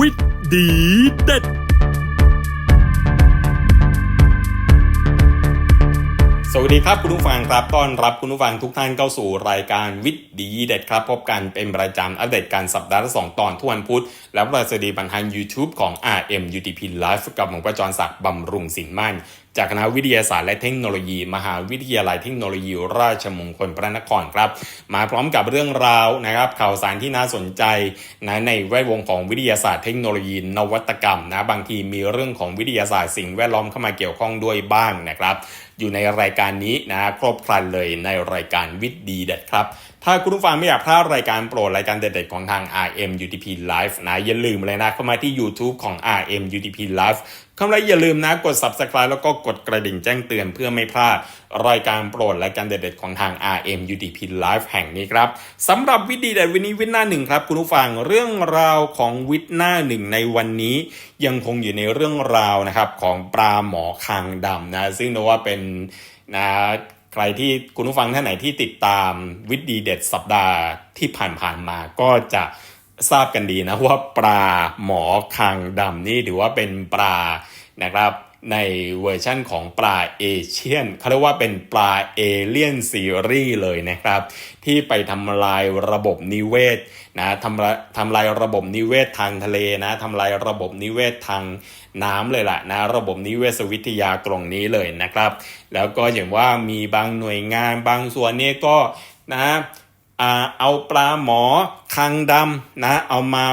วิทย์ดีเด็ด สวัสดีครับคุณผู้ฟังครับต้อนรับคุณผู้ฟังทุกท่านเข้าสู่รายการวิทย์ดีเด็ดครับ พบกันเป็นประจำอัปเดตการสัปดาห์ละสองตอนทุกวันพุธ และประสดีบันทาง YouTube ของ RM UTP Live กับผมประจรศักดิ์บำรุงสินมั่น จากคณะวิทยาศาสตร์และเทคโนโลยี มหาวิทยาลัยเทคโนโลยี ราชมงคลพระนครครับ มาพร้อมกับเรื่องราวนะครับ ข่าวสารที่น่าสนใจนะในแวดวงของวิทยาศาสตร์เทคโนโลยี นวัตกรรมนะบางทีมีเรื่องของวิทยาศาสตร์สิ่งแวดล้อมเข้ามาเกี่ยวข้องด้วยบ้างนะครับ อยู่ในรายการนี้นะครบครันเลยในรายการวิทย์ดีเด็ดครับ ถ้าคุณผู้ฟังไม่อยากพลาดรายการโปรดรายการเด็ดๆของทาง RM UTP Live นะ อย่าลืมเลยนะ เข้ามาที่ YouTube ของ RM UTP Live เข้ามาอย่าลืมนะกด Subscribe แล้วก็กดกระดิ่งแจ้งเตือนเพื่อไม่พลาด รายการโปรดรายการเด็ดๆของทาง RM UTP Live แห่งนี้ครับสำหรับวิดีเด็ดวันนี้วิทย์หน้าหนึ่งครับ คุณผู้ฟังเรื่องราวของวิทย์หน้าหนึ่งในวันนี้ ยังคงอยู่ในเรื่องราวนะครับของปลาหมอคางดำนะซึ่งนับว่าเป็นนะ ใครที่คุณผู้ฟังท่านไหนที่ติดตามวิดีเด็ดสัปดาห์ที่ผ่านๆมาก็จะทราบกันดีนะว่าปลาหมอคางดำนี่ถือว่าเป็นปลานะครับ ในเวอร์ชั่นของปลาเอเชียนเขาเรียกว่าเป็นปลาเอเลียนซีรีส์เลยนะครับ ที่ไปทำลายระบบนิเวศนะทำลายทำลายระบบนิเวศทางทะเลนะทำลายระบบนิเวศทางน้ำเลยล่ะนะระบบนิเวศวิทยาตรงนี้เลยนะครับ แล้วก็อย่างว่ามีบางหน่วยงานบางส่วนเนี่ยก็นะเอาปลาหมอคางดำนะเอามา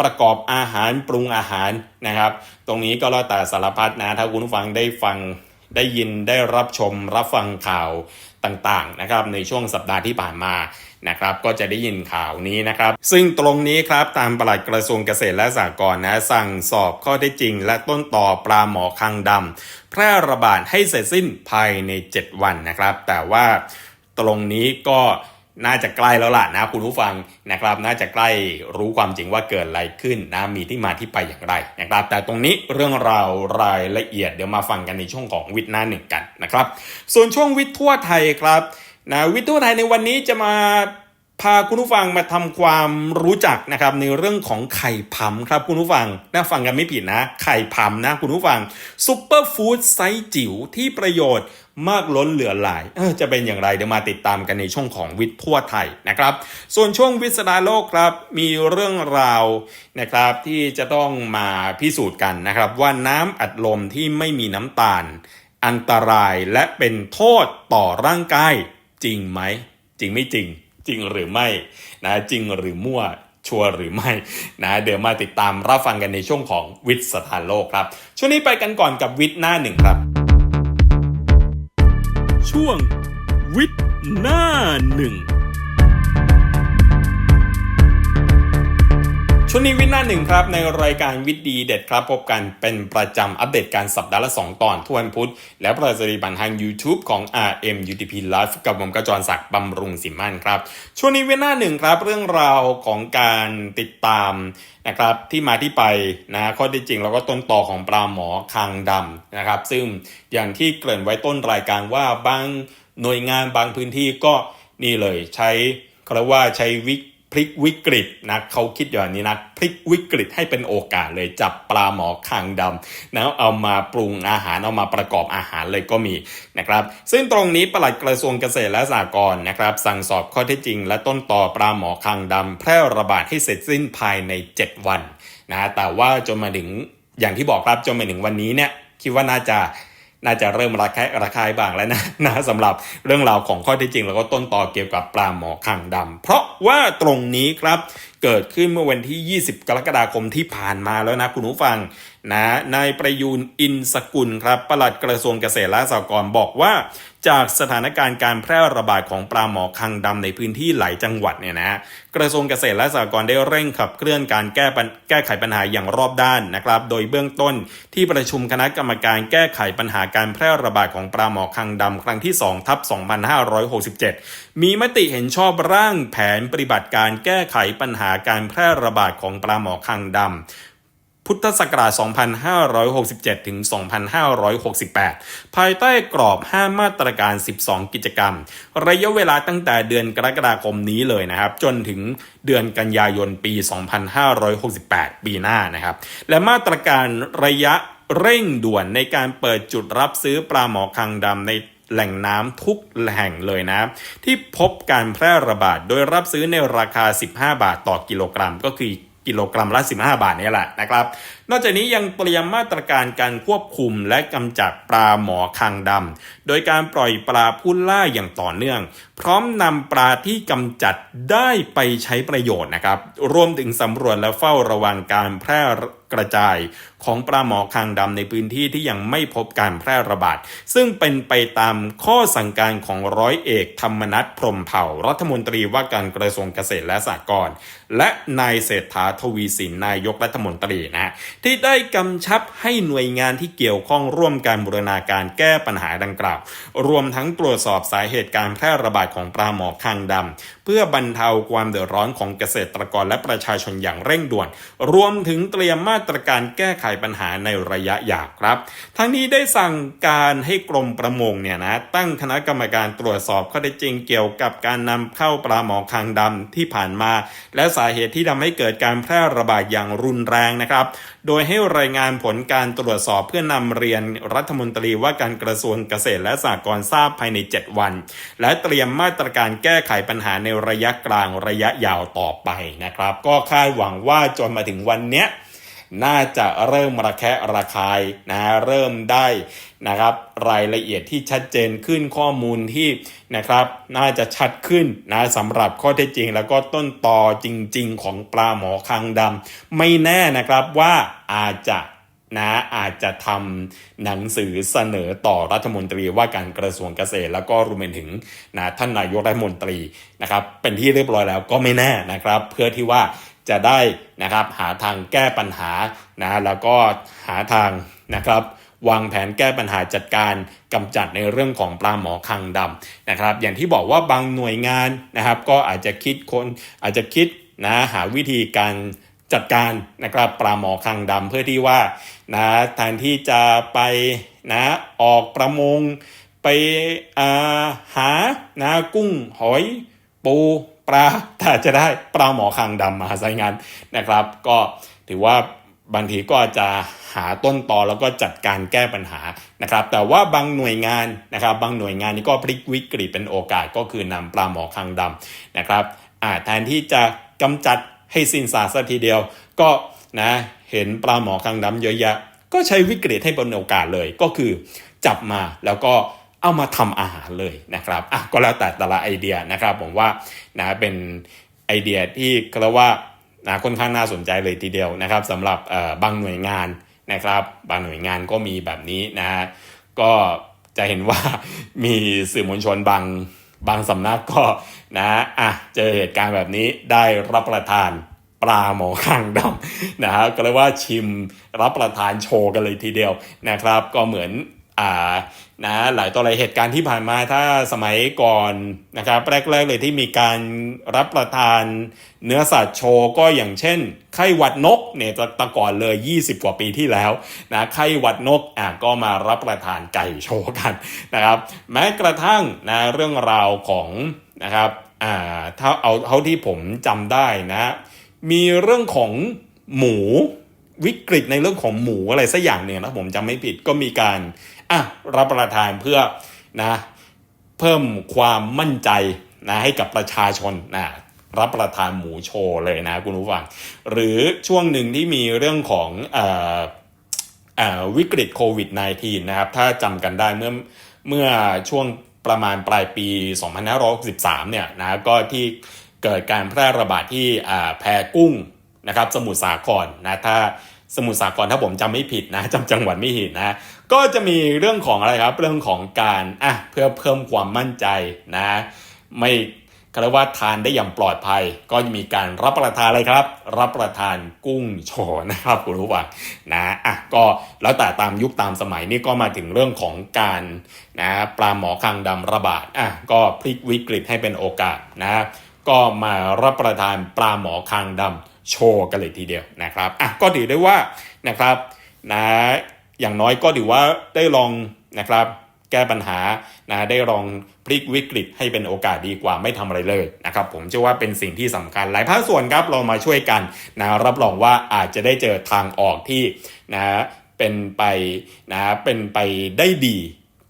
ประกอบอาหารปรุงอาหารนะครับ ตรงนี้ก็แล้วแต่สารพัดนะ ถ้าคุณผู้ฟังได้ฟังได้ยินได้รับชมรับฟังข่าวต่างๆนะครับในช่วงสัปดาห์ที่ผ่านมานะครับก็จะได้ยินข่าวนี้นะครับ ซึ่งตรงนี้ครับตามปลัดกระทรวงเกษตรและสหกรณ์นะสั่งสอบข้อเท็จจริง และต้นต่อปลาหมอคางดำแพร่ระบาดให้เสร็จสิ้นภายใน 7 วันนะครับ แต่ว่าตรงนี้ก็ น่าจะใกล้แล้วล่ะนะคุณผู้ฟังนะครับน่าจะใกล้รู้ความจริงว่าเกิดอะไรขึ้นนะมีที่มาที่ไปอย่างไรนะครับแต่ตรงนี้เรื่องราวรายละเอียดเดี๋ยวมาฟังกันในช่วงของวิทย์หน้าหนึ่งกันนะครับส่วนช่วงวิทย์ทั่วไทยครับนะวิทย์ทั่วไทยในวันนี้จะมา พาคุณผู้ฟังมาทำความรู้จักนะครับในเรื่องของไข่ผำครับคุณผู้ฟังน่าฟังกันไม่ผิดนะ ไข่ผำนะคุณผู้ฟังซุปเปอร์ฟู้ดไซส์จิ๋วที่ประโยชน์มากล้นเหลือหลายเออจะเป็นอย่างไรเดี๋ยวมาติดตามกันในช่วงของวิทย์ทั่วไทยนะครับ ส่วนช่วงวิสดาโลกครับ มีเรื่องราวนะครับที่จะต้องมาพิสูจน์กันนะครับ ว่าน้ำอัดลมที่ไม่มีน้ำตาล อันตรายและเป็นโทษต่อร่างกายจริงไหม จริงไม่จริง จริงหรือไม่นะจริงหรือมั่วชัวร์หรือไม่นะเดี๋ยวมาติดตามรับฟังกันในช่วงของวิทย์สถานโลกครับ ช่วงนี้ไปกันก่อนกับวิทย์หน้าหนึ่งครับ ช่วงวิทย์หน้าหนึ่ง ช่วงนี้วินาหนึ่งครับ ในรายการวิดีเด็ดครับ พบกันเป็นประจำอัปเดตการสัปดาห์ละ 2 ตอนทุกวันพุธ และประสดีบันทาง YouTube ของ RM UTP Live กับผมกระจรศักดิ์บำรุงสิมันครับ ช่วงนี้วินาหนึ่งครับ เรื่องราวของการติดตามนะครับที่มาที่ไปนะข้อที่จริง แล้วก็ต้นต่อของปลาหมอคางดำนะครับ ซึ่งอย่างที่เกริ่นไว้ต้นรายการว่าบางหน่วยงานบางพื้นที่ก็นี่เลยใช้เขาเรียกว่าใช้วิพ ลิกวิกฤตนะเขาคิดอย่างนี้นะพลิกวิกฤตให้เป็นโอกาสเลยจับปลาหมอคางดำนะเอามาปรุงอาหารเอามาประกอบอาหารเลยก็มีนะครับ ซึ่งตรงนี้ปลัดกระทรวงเกษตรและสหกรณ์นะครับ สั่งสอบข้อเท็จจริง และต้นต่อปลาหมอคางดำแพร่ระบาดให้เสร็จสิ้นภายใน 7 วันนะแต่ว่าจนมาถึงอย่างที่บอกครับจนมาถึงวันนี้เนี่ยคิดว่าน่าจะ น่าจะเริ่มระคายระคายบ้างแล้วนะนะสำหรับเรื่องราวของข้อที่จริง แล้วก็ต้นต่อเกี่ยวกับปลาหมอคังดำเพราะว่าตรงนี้ครับเกิดขึ้นเมื่อวันที่ 20 กรกฎาคมที่ผ่านมาแล้วนะคุณผู้ฟังนะนายประยูนอินสกุลครับปลัดกระทรวงเกษตรและสหกรณ์บอกว่า จากสถานการณ์การแพร่ระบาดของปลาหมอคังดำในพื้นที่หลายจังหวัดเนี่ยนะกระทรวงเกษตรและสหกรณ์ได้เร่งขับเคลื่อนการแก้แก้ไขปัญหาอย่างรอบด้านนะครับ โดยเบื้องต้นที่ประชุมคณะกรรมการแก้ไขปัญหาการแพร่ระบาดของปลาหมอคังดำครั้งที่2ทับ2567 มีมติเห็นชอบร่างแผนปฏิบัติการแก้ไขปัญหาการแพร่ระบาดของปลาหมอคังดำ พุทธศักราช 2567 ถึง 2568 ภายใต้กรอบ 5 มาตรการ 12 กิจกรรม ระยะเวลาตั้งแต่เดือนกรกฎาคมนี้เลยนะครับ จนถึงเดือนกันยายนปี 2568 ปีหน้านะครับ และมาตรการระยะเร่งด่วนในการเปิดจุดรับซื้อปลาหมอคางดำในแหล่งน้ำทุกแห่งเลยนะ ที่พบการแพร่ระบาดโดยรับซื้อในราคา 15 บาทต่อกิโลกรัม ก็คือ กิโลกรัมละ 15 บาทนี่แหละนะครับ นอกจากนี้ยังเตรียมมาตรการการควบคุมและกำจัดปลาหมอคางดำโดยการปล่อยปลาผู้ล่าอย่างต่อเนื่อง พร้อมนำปลาที่กำจัดได้ไปใช้ประโยชน์นะครับรวมถึงสำรวจและเฝ้าระวังการแพร่กระจายของปลาหมอคางดำในพื้นที่ที่ยังไม่พบการแพร่ระบาด ซึ่งเป็นไปตามข้อสั่งการของร้อยเอกธรรมนัฐพรมเผ่า รัฐมนตรีว่าการกระทรวงเกษตรและสหกรณ์และนายเศรษฐาทวีสินนายกรัฐมนตรีนะฮะที่ได้กำชับให้หน่วยงานที่เกี่ยวข้องร่วมการบูรณาการแก้ปัญหาดังกล่าว รวมทั้งตรวจสอบสาเหตุการแพร่ระบาดของปลาหมอคางดำ เพื่อบรรเทาความเดือดร้อนของเกษตรกรและประชาชนอย่างเร่งด่วน รวมถึงเตรียมมาตรการแก้ไขปัญหาในระยะยาวครับ ทั้งนี้ได้สั่งการให้กรมประมงเนี่ยนะตั้งคณะกรรมการตรวจสอบข้อเท็จจริงเกี่ยวกับการนำเข้าปลาหมอคางดำที่ผ่านมา และสาเหตุที่ทำให้เกิดการแพร่ระบาดอย่างรุนแรงนะครับ โดยให้รายงานผลการตรวจสอบเพื่อนำเรียนรัฐมนตรีว่าการกระทรวงเกษตรและสหกรณ์ทราบภายใน 7 วัน และเตรียมมาตรการแก้ไขปัญหาในระยะกลางระยะยาวต่อไปนะครับ ก็คาดหวังว่าจนมาถึงวันเนี้ยน่าจะเริ่มระแคะระคายนะเริ่มได้นะครับ รายละเอียดที่ชัดเจนขึ้นข้อมูลที่นะครับ น่าจะชัดขึ้นนะสำหรับข้อเท็จจริง แล้วก็ต้นตอจริง ๆ ของปลาหมอคางดำไม่แน่นะครับว่าอาจจะ นะอาจจะทำหนังสือเสนอต่อรัฐมนตรีว่าการกระทรวงเกษตร แล้วก็รวมไปถึงนะท่านนายกรัฐมนตรีนะครับเป็นที่เรียบร้อยแล้วก็ไม่แน่นะครับ เพื่อที่ว่าจะได้นะครับหาทางแก้ปัญหานะแล้วก็หาทางนะครับวางแผนแก้ปัญหาจัดการกำจัดในเรื่องของปลาหมอคางดำนะครับ อย่างที่บอกว่าบางหน่วยงานนะครับ ก็อาจจะคิดคนอาจจะคิดนะหาวิธีการ จัดการนะครับปลาหมอคางดำเพื่อที่ว่านะแทนที่จะไปนะออกประมงไปาหานะกุ้งหอยปูปลาถ้าจะได้ปลาหมอคางดำมาใช้งานนะครับ ก็ถือว่าบางทีก็จะหาต้นตอแล้วก็จัดการแก้ปัญหานะครับ แต่ว่าบางหน่วยงานนะครับ บางหน่วยงานนี้ก็พลิกวิกฤตเป็นโอกาสก็คือนำปลาหมอคางดำนะครับอ่าแทนที่จะกำจัด ให้สิ้นซาสักทีเดียว ก็นะเห็นปลาหมอคางดำเยอะแยะ ก็ใช้วิกฤตให้เป็นโอกาสเลยก็คือจับมาแล้วก็เอามาทำอาหารเลยนะครับอะก็แล้วแต่แต่ละไอเดียนะครับ ผมว่านะเป็นไอเดียที่กรียกว่านะค่อนข้างน่าสนใจเลยทีเดียวนะครับสำหรับเอ่อบางหน่วยงานนะครับ บางหน่วยงานก็มีแบบนี้นะก็จะเห็นว่ามีสื่อมวลชนบาง บางสำนักก็นะอะเจอเหตุการณ์แบบนี้ได้รับประทานปลาหมอข้างดำนะฮะก็เรียกว่าชิมรับประทานโชว์กันเลยทีเดียวนะครับ ก็เหมือนอ่า นะหลายต่อหลายเหตุการณ์ที่ผ่านมาถ้าสมัยก่อนนะครับแรกๆเลยที่มีการรับประทานเนื้อสัตว์โชว์ก็อย่างเช่น ไข้หวัดนกเนี่ยตะก่อนเลย 20 กว่าปีที่แล้วนะไข้หวัดนกอะก็มารับประทานไก่โชว์กันนะครับแม้กระทั่งนะเรื่องราวของนะครับอ่าถ้าเอาเท่าที่ผมจำได้นะ มีเรื่องของหมู วิกฤตในเรื่องของหมูอะไรสักอย่างเนี่ยนะผมจำไม่ผิดก็มีการอะรับประทานเพื่อนะเพิ่มความมั่นใจนะให้กับประชาชนนะรับประทานหมูโชว์เลยนะคุณผู้ฟังหรือช่วงหนึ่งที่มีเรื่องของอ่อวิกฤตโควิด -19 นะครับถ้าจำกันได้เมื่อเมื่อช่วงประมาณปลายปี 2563 เนี่ยนะก็ที่เกิดการแพร่ระบาดที่แพกุ้ง นะครับสมุทรสาครนะถ้าสมุทรสาครถ้าผมจำไม่ผิดนะจำจังหวัดไม่ผิดนะก็จะมีเรื่องของอะไรครับ เรื่องของการอะเพื่อเพิ่มความมั่นใจนะไม่ก็เรียกว่าทานได้อย่างปลอดภัย ก็จะมีการรับประทานอะไรครับ รับประทานกุ้งโชนะครับคุณรู้ป่ะนะอะก็แล้วแต่ตามยุคตามสมัยนี่ก็มาถึงเรื่องของการนะปลาหมอคางดำระบาดอะก็พลิกวิกฤตให้เป็นโอกาสนะก็มารับประทานปลาหมอคางดำ โชว์กันเลยทีเดียวนะครับอะก็ถือได้ว่านะครับนะอย่างน้อยก็ถือว่าได้ลองนะครับแก้ปัญหานะได้ลองพลิกวิกฤตให้เป็นโอกาสดีกว่าไม่ทำอะไรเลยนะครับผมเชื่อว่าเป็นสิ่งที่สำคัญหลายภาคส่วนครับเรามาช่วยกันนะรับรองว่าอาจจะได้เจอทางออกที่นะเป็นไปนะเป็นไปได้ดี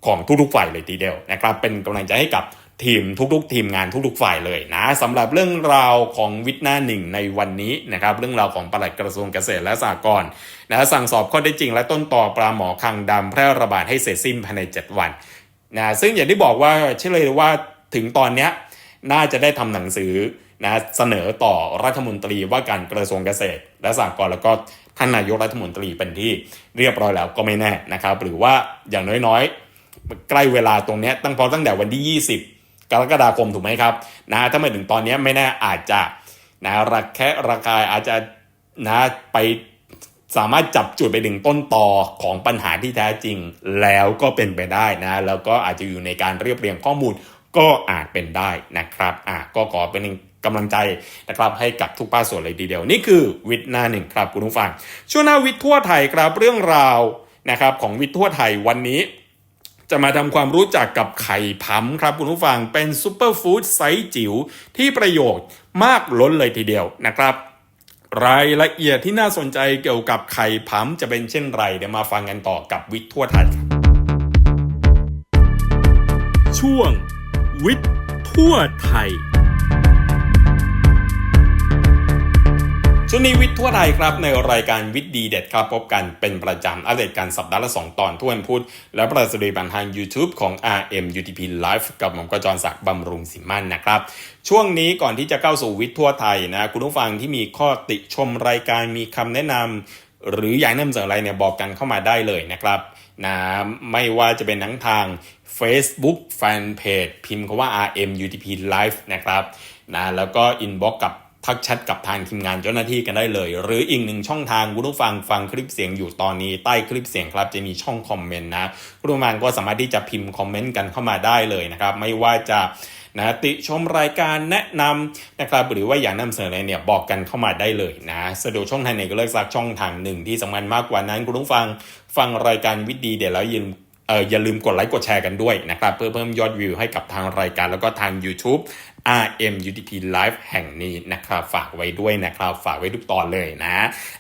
ของทุกๆฝ่ายเลยทีเดียวนะครับ เป็นกำลังใจให้กับ ทีมทุกๆ ทีมงานทุกๆ ฝ่ายเลยนะสำหรับเรื่องราวของวิทย์หน้าหนึ่งในวันนี้นะครับเรื่องราวของปลัดกระทรวงเกษตรและสหกรณ์นะสั่งสอบข้อได้จริงและต้นต่อปลาหมอคังดำแพร่ระบาดให้เสร็จสิ้นภายใน 7 วันนะซึ่งอย่างที่บอกว่าเชื่อเลยว่าถึงตอนเนี้ยน่าจะได้ทำหนังสือนะเสนอต่อรัฐมนตรีว่าการกระทรวงเกษตร และสหกรณ์แล้วก็ท่านนายกรัฐมนตรีเป็นที่เรียบร้อยแล้วก็ไม่แน่นะครับ หรือว่าอย่างน้อยๆ ใกล้เวลาตรงเนี้ยตั้งพอตั้งแต่วันที่ 20 กรกฎาคมถูกไหมครับนะถ้ามาถึงตอนนี้ไม่แน่อาจจะนะระแคะระคายอาจจะนะไปสามารถจับจุดไปถึงต้นตอของปัญหาที่แท้จริงแล้วก็เป็นไปได้นะ แล้วก็อาจจะอยู่ในการเรียบเรียงข้อมูลก็อาจเป็นได้นะครับอะก็ขอเป็นกำลังใจนะครับให้กับทุกภาคส่วนเลยทีเดียว นี่คือวิทย์หน้าหนึ่งครับคุณผู้ฟังช่วงหน้าวิทย์ทั่วไทยครับเรื่องราวนะครับของวิทย์ทั่วไทยวันนี้ จะมาทำความรู้จักกับไข่พัมครับคุณผู้ฟังเป็นซูเปอร์ฟู้ดไซส์จิ๋วที่ประโยชน์มากล้นเลยทีเดียวนะครับ รายละเอียดที่น่าสนใจเกี่ยวกับไข่พัมจะเป็นเช่นไร เดี๋ยวมาฟังกันต่อกับวิทย์ทั่วไทยครับ ช่วง วิทย์ทั่วไทย ช่วงนี้วิทย์ทั่วไทยครับในรายการวิทย์ดีเด็ดครับพบกันเป็นประจำอัปเดตการสัปดาห์ละ 2 ตอนทุกวันพุธและประสดีบันทาง YouTube ของ RM UTP Live กับผมกจรศักดิ์บำรุงสิมันนะครับ ช่วงนี้ก่อนที่จะเข้าสู่วิทย์ทั่วไทยนะคุณผู้ฟังที่มีข้อติชมรายการมีคำแนะนำหรืออยากนำเสนออะไรเนี่ยบอกกันเข้ามาได้เลยนะครับนะไม่ว่าจะเป็นทั้งทาง Facebook Fanpage พิมพ์คำว่า RM UTP Live นะครับนะแล้วก็ inbox กับ ทักแชทกับทางทีมงานเจ้าหน้าที่กันได้เลย หรืออีกหนึ่งช่องทางคุณผู้ฟังฟังคลิปเสียงอยู่ตอนนี้ใต้คลิปเสียงครับจะมีช่องคอมเมนต์นะคุณผู้ฟังก็สามารถที่จะพิมพ์คอมเมนต์กันเข้ามาได้เลยนะครับ ไม่ว่าจะนะติชมรายการแนะนำนะครับหรือว่าอยากนำเสนออะไรเนี่ยบอกกันเข้ามาได้เลยนะสะดวกช่องทางไหนก็เลือกสักช่องทางหนึ่งที่สำคัญมากกว่านั้นคุณผู้ฟังฟังรายการวิดีเดี๋ยวแล้วยิน เอออย่าลืมกดไลค์กดแชร์กันด้วยนะครับ เพื่อเพิ่มยอดวิวให้กับทางรายการแล้วก็ทาง YouTube RM UDP Live แห่งนี้นะครับ ฝากไว้ด้วยนะครับ ฝากไว้ทุกตอนเลยนะ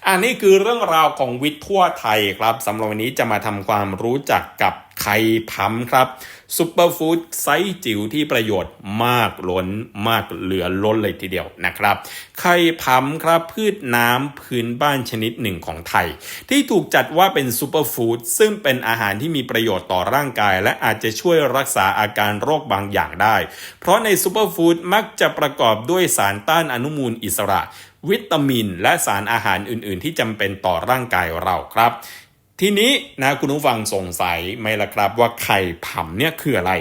อันนี้คือเรื่องราวของวิทย์ทั่วไทยครับสำหรับวันนี้จะมาทำความรู้จักกับ ไข่พัมครับซูเปอร์ฟู้ดไซส์จิ๋วที่ประโยชน์มากล้นมากเหลือล้นเลยทีเดียวนะครับ ไข่พัมครับพืชน้ำพื้นบ้านชนิดหนึ่งของไทย ที่ถูกจัดว่าเป็นซูเปอร์ฟู้ดซึ่งเป็นอาหารที่มีประโยชน์ต่อร่างกาย และอาจจะช่วยรักษาอาการโรคบางอย่างได้ เพราะในซูเปอร์ฟู้ดมักจะประกอบด้วยสารต้านอนุมูลอิสระวิตามิน และสารอาหารอื่น ๆ ที่จำเป็นต่อร่างกายเราครับ ทีนี้นะคุณผู้ฟังสงสัยไหมล่ะครับว่าไข่ผำเนี่ยคืออะไร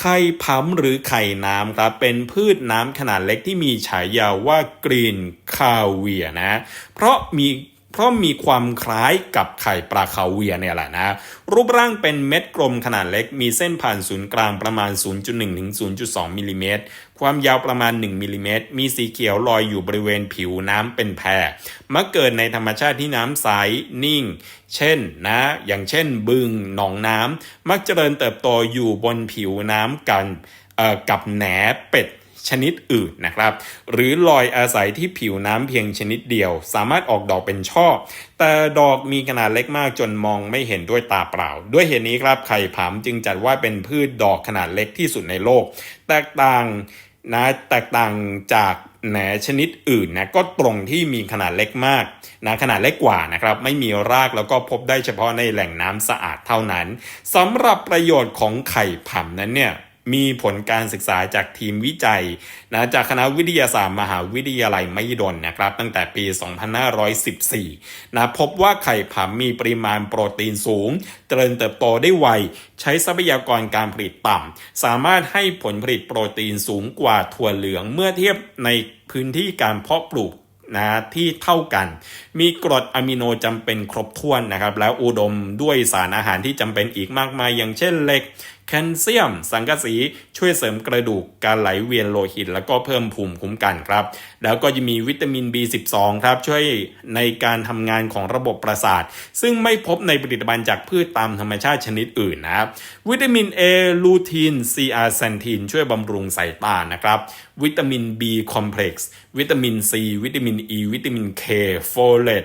ไข่ผำหรือไข่น้ำครับเป็นพืชน้ำขนาดเล็กที่มีฉายาว่ากรีนคาเวียนะ เพราะมี เพราะมีความคล้ายกับไข่ปลาคาเวียเนี่ยแหละนะ รูปร่างเป็นเม็ดกลมขนาดเล็ก มีเส้นผ่านศูนย์กลางประมาณ 0.1 ถึง 0.2 มิลลิเมตร ความยาวประมาณ 1 มิลลิเมตร มีสีเขียวลอยอยู่บริเวณผิวน้ำเป็นแพรมักเกิดในธรรมชาติที่น้ำใส นิ่ง เช่นนะ อย่างเช่น บึง หนองน้ำ มักเจริญเติบโตอยู่บนผิวน้ำกันกับแหนเป็ด ชนิดอื่นนะครับ หรือลอยอาศัยที่ผิวน้ำเพียงชนิดเดียว สามารถออกดอกเป็นช่อ แต่ดอกมีขนาดเล็กมากจนมองไม่เห็นด้วยตาเปล่า ด้วยเหตุนี้ครับไข่ผำจึงจัดว่าเป็นพืชดอกขนาดเล็กที่สุดในโลก แตกต่างนะแตกต่างจากแหนชนิดอื่นนะก็ตรงที่มีขนาดเล็กมากนะขนาดเล็กกว่านะครับไม่มีรากแล้วก็พบได้เฉพาะในแหล่งน้ำสะอาดเท่านั้นสำหรับประโยชน์ของไข่ผำนั้นเนี่ย มีผลการศึกษาจากทีมวิจัยนะจากคณะวิทยาศาสตร์มหาวิทยาลัยมหิดลนะครับ ตั้งแต่ปี 2514 นะพบว่าไข่ผำมีปริมาณโปรตีนสูง เจริญเติบโตได้ไว ใช้ทรัพยากรการผลิตต่ำ สามารถให้ผลผลิตโปรตีนสูงกว่าถั่วเหลืองเมื่อเทียบในพื้นที่การเพาะปลูกนะที่เท่ากัน มีกรดอะมิโนจำเป็นครบถ้วนนะครับ แล้วอุดมด้วยสารอาหารที่จำเป็นอีกมากมาย อย่างเช่นเหล็ก แคลเซียม สังกะสีช่วยเสริมกระดูกการไหลเวียนโลหิต แล้วก็เพิ่มภูมิคุ้มกันครับ แล้วก็จะมีวิตามิน B12 ครับช่วยในการทำงานของระบบประสาท ซึ่งไม่พบในผลิตภัณฑ์จากพืชตามธรรมชาติชนิดอื่นนะครับวิตามิน A ลูทีนซีอาร์แซนทีนช่วยบำรุงสายตานะครับวิตามิน B คอมเพล็กซ์วิตามิน C วิตามิน E วิตามิน K โฟเลต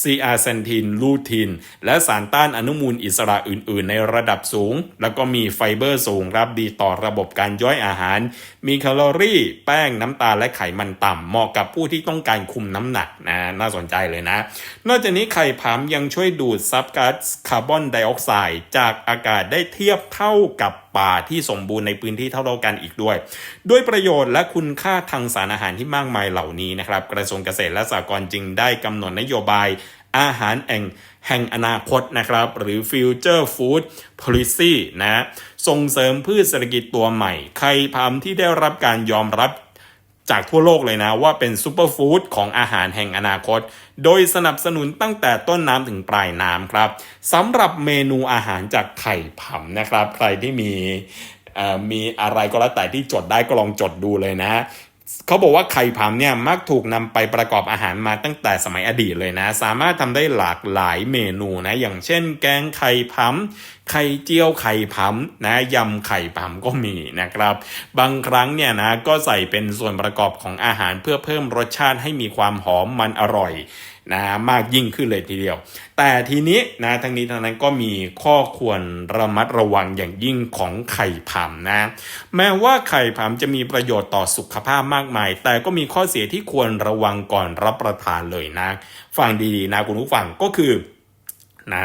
ซีอาร์แซนทีนลูทีนและสารต้านอนุมูลอิสระอื่น ๆ ในระดับสูง แล้วก็มีไฟเบอร์สูงรับดีต่อระบบการย่อยอาหาร มีแคลอรี่ แป้งน้ำตาลและไขมันต่ำเหมาะกับผู้ที่ต้องการคุมน้ำหนักนะน่าสนใจเลยนะ นอกจากนี้ไข่ผามยังช่วยดูดซับก๊าซคาร์บอนไดออกไซด์จากอากาศได้เทียบเท่ากับป่าที่สมบูรณ์ในพื้นที่เท่าๆกันอีกด้วย ด้วยประโยชน์และคุณค่าทางสารอาหารที่มากมายเหล่านี้นะครับ กระทรวงเกษตรและสหกรณ์จึงได้กำหนดนโยบายอาหารแห่งแห่งอนาคตนะครับ หรือ Future Food Policy นะส่งเสริมพืชเศรษฐกิจตัวใหม่ ไข่พามที่ได้รับการยอมรับจากทั่วโลกเลยนะ ว่าเป็นซูเปอร์ฟู้ดของอาหารแห่งอนาคต โดยสนับสนุนตั้งแต่ต้นน้ำถึงปลายน้ำครับสำหรับเมนูอาหารจากไข่ผำนะครับ ใครที่มีมีอะไรก็แล้วแต่ที่จดได้ก็ลองจดดูเลยนะ เขาบอกว่าไข่ผำเนี่ยมักถูกนำไปประกอบอาหารมาตั้งแต่สมัยอดีตเลยนะ สามารถทำได้หลากหลายเมนูนะ อย่างเช่น แกงไข่ผำไข่เจียวไข่ผำนะยำไข่ผำก็มีนะครับ บางครั้งเนี่ยนะก็ใส่เป็นส่วนประกอบของอาหารเพื่อเพิ่มรสชาติให้มีความหอมมันอร่อย นะมากยิ่งขึ้นเลยทีเดียว แต่ทีนี้นะทั้งนี้ทั้งนั้นก็มีข้อควรระมัดระวังอย่างยิ่งของไข่ผำนะ แม้ว่าไข่ผำจะมีประโยชน์ต่อสุขภาพมากมาย แต่ก็มีข้อเสียที่ควรระวังก่อนรับประทานเลยนะ ฟังดีๆนะคุณผู้ฟังก็คือนะ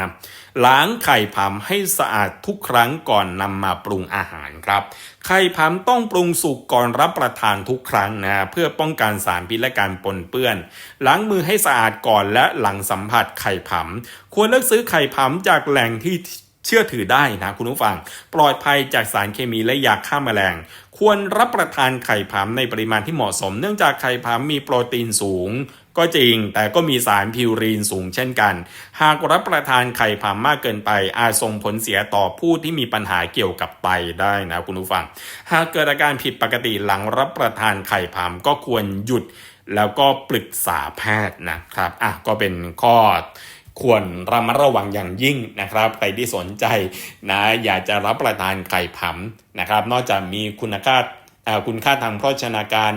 ล้างไข่ผำให้สะอาดทุกครั้งก่อนนำมาปรุงอาหารครับ ไข่ผำต้องปรุงสุกก่อนรับประทานทุกครั้งนะเพื่อป้องกันสารพิษและการปนเปื้อน ล้างมือให้สะอาดก่อนและหลังสัมผัสไข่ผำควรเลือกซื้อไข่ผำจากแหล่งที่เชื่อถือได้นะคุณผู้ฟัง ปลอดภัยจากสารเคมีและยาฆ่าแมลง ควรรับประทานไข่ผำในปริมาณที่เหมาะสม เนื่องจากไข่ผำมีโปรตีนสูง ก็จริงแต่ก็มีสารพิวรีนสูงเช่นกัน หากรับประทานไข่ผำมากเกินไป อาจส่งผลเสียต่อผู้ที่มีปัญหาเกี่ยวกับไตได้นะคุณผู้ฟัง หากเกิดอาการผิดปกติหลังรับประทานไข่ผำก็ควรหยุดแล้วก็ปรึกษาแพทย์นะครับ อะ ก็เป็นข้อควรระมัดระวังอย่างยิ่งนะครับ ใครที่สนใจนะอยากจะรับประทานไข่ผำนะครับ นอกจากมีคุณค่าคุณค่าทางโภชนาการ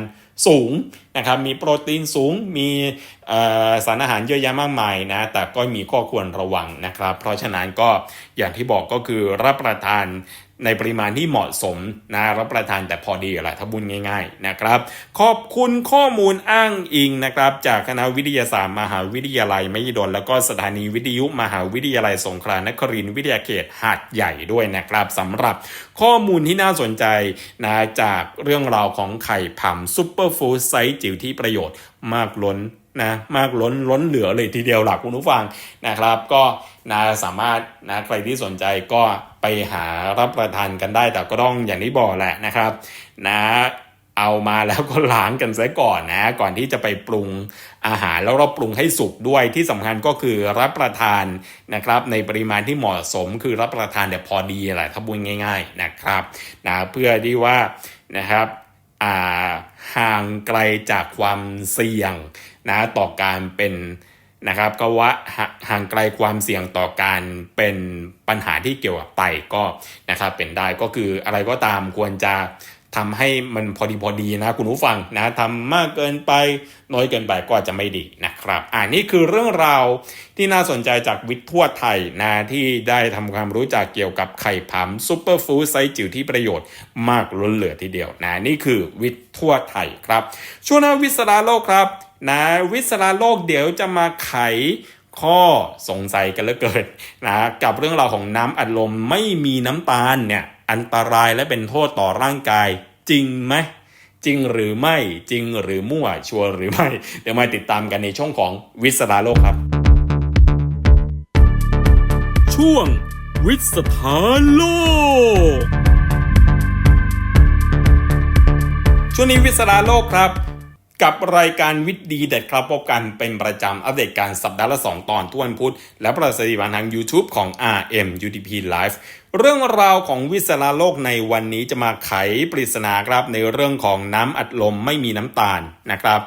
สูงนะครับมีโปรตีนสูงมีสารอาหารเยอะแยะมากมายนะแต่ก็มีข้อควรระวังนะครับ เพราะฉะนั้นก็อย่างที่บอกก็คือรับประทาน ในปริมาณที่เหมาะสมนะรับประทานแต่พอดีแหละถ้าบุญง่ายๆนะครับ ขอบคุณข้อมูลอ้างอิงนะครับ จากคณะวิทยาศาสตร์มหาวิทยาลัยมหิดลแล้วก็สถานีวิทยุมหาวิทยาลัยสงขลานครินทร์วิทยาเขตหาดใหญ่ด้วยนะครับสำหรับข้อมูลที่น่าสนใจนะจากเรื่องราวของไข่ผำซุปเปอร์ฟู้ดไซส์จิ๋วที่ประโยชน์มากล้นนะมากล้นล้นเหลือเลยทีเดียวหลักคุณผู้ฟังนะครับ ก็นะสามารถนะใครที่สนใจก็ ไปหารับประทานกันได้ แต่ก็ต้องอย่างที่บอกแหละนะครับ นะเอามาแล้วก็ล้างกันซะก่อนนะ ก่อนที่จะไปปรุงอาหารแล้วเราปรุงให้สุกด้วยที่สำคัญก็คือรับประทานนะครับ ในปริมาณที่เหมาะสมคือรับประทานแต่พอดีแหละถ้าพูดง่าย ๆนะครับนะเพื่อที่ว่านะครับอ่าห่างไกลจากความเสี่ยงนะต่อการเป็น นะครับก็ว่าห่างไกลความเสี่ยงต่อการเป็นปัญหาที่เกี่ยวกับไตก็นะครับเป็นได้ก็คืออะไรก็ตามควรจะทำให้มันพอดีพอดีนะคุณผู้ฟังนะทำมากเกินไปน้อยเกินไปก็จจะไม่ดีนะครับอ่านี่คือเรื่องราวที่น่าสนใจจากวิทย์ทั่วไทยนะที่ได้ทำความรู้จักเกี่ยวกับไข่ผำซูเปอร์ฟู้ดไซส์จิ๋วที่ประโยชน์มากล้นเหลือทีเดียวนะนี่คือวิทย์ทั่วไทยครับช่วงหน้าวิสราโลกครับ นะวิสราโลกเดี๋ยวจะมาไขข้อสงสัยกันเหลือเกินนะกับเรื่องราวของน้ำอัดลมไม่มีน้ำตาลเนี่ยอันตรายและเป็นโทษต่อร่างกายจริงไหมจริงหรือไม่จริงหรือมั่วชัวร์หรือไม่เดี๋ยวมาติดตามกันในช่วงของวิสราโลกครับ ช่วงวิสถานโลกช่วงนี้วิสราโลกครับ กับรายการวิทย์ดีเด็ดครับพบกันเป็นประจำอัปเดตการสัปดาห์ละ 2 ตอนทุกวันพุธและประสิทธิบันทาง YouTube ของ RM UDP Live เรื่องราวของวิศราโลกในวันนี้จะมาไขปริศนาครับในเรื่องของน้ำอัดลมไม่มีน้ำตาลนะครับ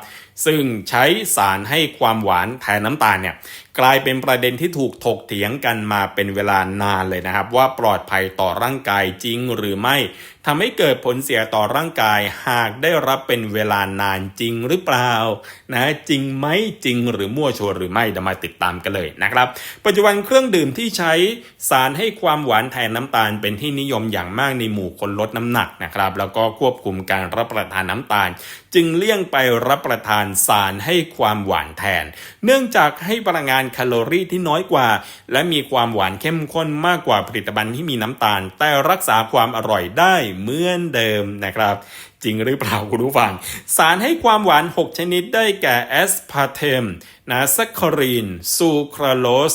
ซึ่งใช้สารให้ความหวานแทนน้ำตาลเนี่ย กลายเป็นประเด็นที่ถูกถกเถียงกันมาเป็นเวลานานเลยนะครับ ว่าปลอดภัยต่อร่างกายจริงหรือไม่ทำให้เกิดผลเสียต่อร่างกายหากได้รับเป็นเวลานานจริงหรือเปล่านะจริงไหมจริงหรือมั่วชัวร์หรือไม่เดี๋ยวมาติดตามกันเลยนะครับ ปัจจุบันเครื่องดื่มที่ใช้สารให้ความหวานแทนน้ำตาลเป็นที่นิยมอย่างมากในหมู่คนลดน้ำหนักนะครับ แล้วก็ควบคุมการรับประทานน้ำตาล จึงเลี่ยงไปรับประทานสารให้ความหวานแทน เนื่องจากให้พลังงานแคลอรี่ที่น้อยกว่า และมีความหวานเข้มข้นมากกว่าผลิตภัณฑ์ที่มีน้ำตาล แต่รักษาความอร่อยได้เหมือนเดิมนะครับจริงหรือเปล่าคุณผู้ฟัง สารให้ความหวาน 6 ชนิดได้แก่แอสพาร์เทมนะซัคคารีน ซูคราโลส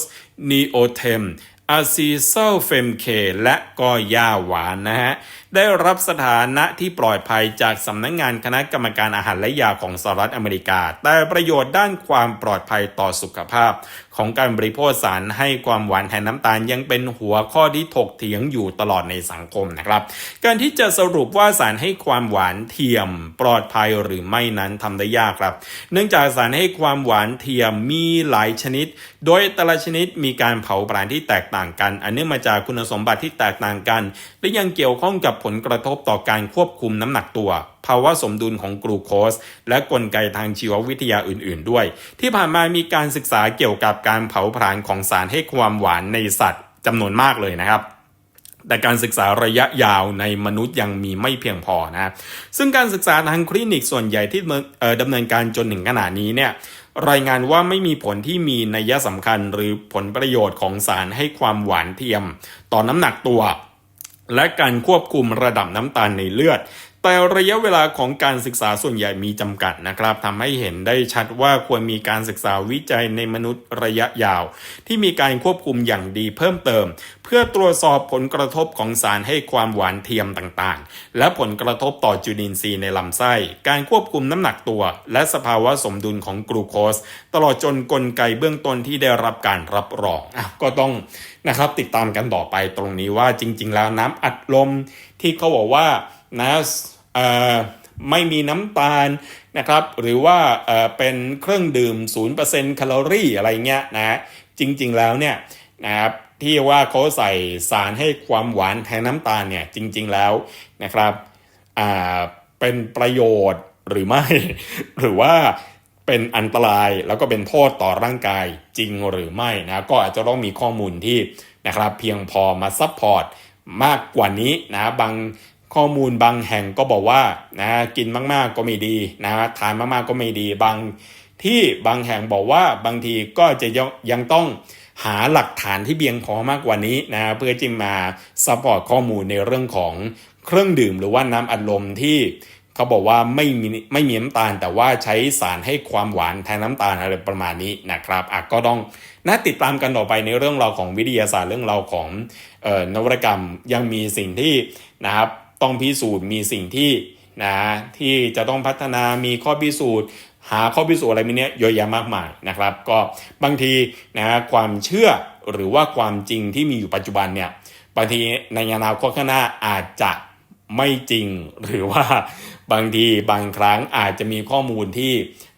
นีโอเทมอะซีโซเฟมเคและก็ยาหวานนะฮะ ได้รับสถานะที่ปลอดภัยจากสำนักงงานคณะกรรมการอาหารและยาของสหรัฐอเมริกา แต่ประโยชน์ด้านความปลอดภัยต่อสุขภาพ ของการบริโภคสารให้ความหวานแทนน้ำตาลยังเป็นหัวข้อที่ถกเถียงอยู่ตลอดในสังคมนะครับ การที่จะสรุปว่าสารให้ความหวานเทียม ปลอดภัยหรือไม่นั้นทำได้ยากครับ เนื่องจากสารให้ความหวานเทียมมีหลายชนิด โดยแต่ละชนิดมีการเผาผลาญที่แตกต่างกัน อันเนื่องมาจากคุณสมบัติที่แตกต่างกัน และยังเกี่ยวข้องกับผลกระทบต่อการควบคุมน้ำหนักตัว ภาวะสมดุลของกลูโคส และกลไกทางชีววิทยาอื่น ๆ ด้วย ที่ผ่านมามีการศึกษาเกี่ยวกับการเผาผลาญของสารให้ความหวานในสัตว์จำนวนมากเลยนะครับแต่การศึกษาระยะยาวในมนุษย์ยังมีไม่เพียงพอนะ ซึ่งการศึกษาทางคลินิกส่วนใหญ่ที่ดำเนินการจนถึงขณะนี้เนี่ยรายงานว่าไม่มีผลที่มีนัยสำคัญหรือผลประโยชน์ของสารให้ความหวานเทียม ต่อน้ำหนักตัว และการควบคุมระดับน้ำตาลในเลือด แต่ระยะเวลาของการศึกษาส่วนใหญ่มีจำกัดนะครับทำให้เห็นได้ชัดว่าควรมีการศึกษาวิจัยในมนุษย์ระยะยาว ที่มีการควบคุมอย่างดีเพิ่มเติม เพื่อตรวจสอบผลกระทบของสารให้ความหวานเทียมต่างๆ และผลกระทบต่อจุลินทรีย์ในลำไส้ การควบคุมน้ำหนักตัว และสภาวะสมดุลของกลูโคส ตลอดจนกลไกเบื้องต้นที่ได้รับการรับรองอก็ต้องนะครับติดตามกันต่อไปตรงนี้ว่าจริง ๆ แล้วน้ำอัดลมที่เขาบอกว่านะ ไม่มีน้ำตาลนะครับ หรือว่าเป็นเครื่องดื่ม 0%แคลอรี่อะไรเงี้ยนะจริงๆแล้วเนี่ยนะครับที่ว่าเขาใส่สารให้ความหวานแทนน้ำตาลเนี่ยจริงๆแล้วนะครับเป็นประโยชน์หรือไม่ หรือว่าเป็นอันตรายแล้วก็เป็นโทษต่อร่างกายจริงหรือไม่นะก็อาจจะต้องมีข้อมูลที่นะครับเพียงพอมาซัพพอร์ตมากกว่านี้นะบาง ข้อมูลบางแห่งก็บอกว่านะกินมากๆก็ไม่ดีนะทานมากๆก็ไม่ดีบางที่บางแห่งบอกว่าบางทีก็จะยังต้องหาหลักฐานที่เพียงพอมากกว่านี้นะเพื่อจิมาซัพพอร์ตข้อมูลในเรื่องของเครื่องดื่มหรือว่าน้ำอัดลมที่เขาบอกว่าไม่มีไม่มีน้ำตาล แต่ว่าใช้สารให้ความหวานแทนน้ำตาลอะไรประมาณนี้นะครับอะก็ต้องน่าติดตามกันต่อไปในเรื่องราวของวิทยาศาสตร์เรื่องราวของออนวัตกรรมยังมีสิ่งที่นะครับ ต้องพิสูจน์มีสิ่งที่นะที่จะต้องพัฒนามีข้อพิสูจน์ หาข้อพิสูจน์อะไรมีเนี้ยเยอะแยะมากมายนะครับ ก็บางทีนะความเชื่อหรือว่าความจริงที่มีอยู่ปัจจุบันเนี่ยบางทีในอนาคตข้างหน้าอาจจะไม่จริงหรือว่าบางทีบางครั้งอาจจะมีข้อมูลที่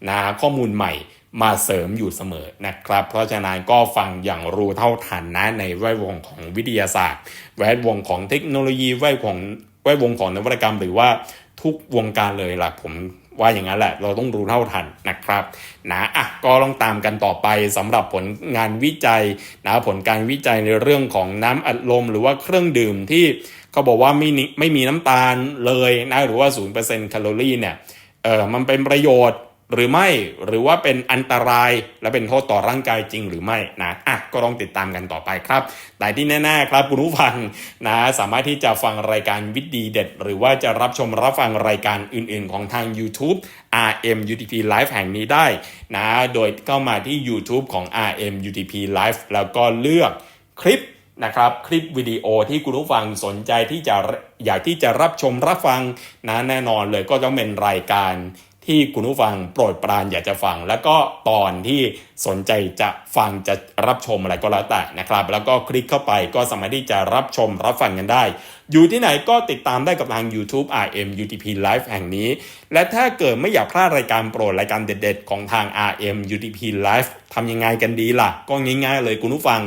นะข้อมูลใหม่มาเสริมอยู่เสมอนะครับ เพราะฉะนั้นก็ฟังอย่างรู้เท่าทันนะในแวดวงของวิทยาศาสตร์ แวดวงของเทคโนโลยีแวดวง แวดวงของนวัตกรรม หรือว่าทุกวงการเลยล่ะผมว่าอย่างนั้นแหละ เราต้องรู้เท่าทันนะครับนะอะก็ต้องตามกันต่อไปสำหรับผลงานวิจัยนะผลการวิจัยในเรื่องของน้ำอัดลม หรือว่าเครื่องดื่มที่เขาบอกว่าไม่ไม่มีน้ำตาลเลยนะหรือว่า0%แคลอรี่เนี่ยเออมันเป็นประโยชน์ หรือไม่หรือว่าเป็นอันตรายและเป็นโทษต่อร่างกายจริงหรือไม่นะอะก็ต้องติดตามกันต่อไปครับ แต่ที่แน่ๆครับคุณผู้ฟังนะสามารถที่จะฟังรายการวิดีเด็ด หรือว่าจะรับชมรับฟังรายการอื่นๆ ของทาง YouTube RM UTP Live แห่งนี้ได้นะโดยเข้ามาที่ YouTube ของ RM UTP Live แล้วก็เลือกคลิปนะครับคลิปวิดีโอที่คุณผู้ฟังสนใจที่จะอยากที่จะรับชมรับฟังนะแน่นอนเลยก็ต้องเป็นรายการ ที่คุณผู้ฟังโปรดปรานอยากจะฟัง แล้วก็ตอนที่ สนใจจะฟังจะรับชมอะไรก็แล้วแต่นะครับ แล้วก็คลิกเข้าไปก็สามารถที่จะรับชมรับฟังกันได้ อยู่ที่ไหนก็ติดตามได้กับทาง YouTube RM UTP Live แห่งนี้ และถ้าเกิดไม่อยากพลาดรายการโปรดรายการเด็ดๆ ของทาง RM UTP Live ทำยังไงกันดีล่ะ ก็ง่ายๆเลยคุณผู้ฟัง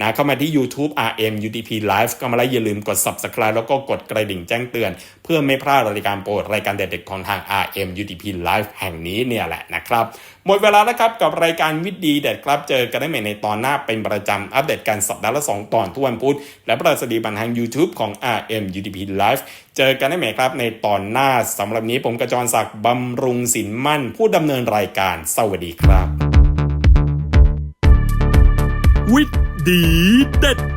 นะเข้ามาที่ YouTube RM UTP Live ก็มาแล้วอย่าลืมกด Subscribe แล้วก็กดกระดิ่งแจ้งเตือน เพื่อไม่พลาดรายการโปรดรายการเด็ดๆของทาง RM UTP Live แห่งนี้เนี่ยแหละนะครับ หมดเวลาแล้วครับกับรายการวิดีเด็ดครับเจอกันได้ใหม่ในตอนหน้าเป็นประจำอัปเดตกันสัปดาห์ละ 2 ตอนทุกวันพุธและประสดีบันทาง YouTube ของ RM UTP Live เจอกันได้ใหม่ครับในตอนหน้าสำหรับนี้ผมกระจรศักดิ์บำรุงสินมั่น ผู้ดำเนินรายการสวัสดีครับ วิดีเด็ด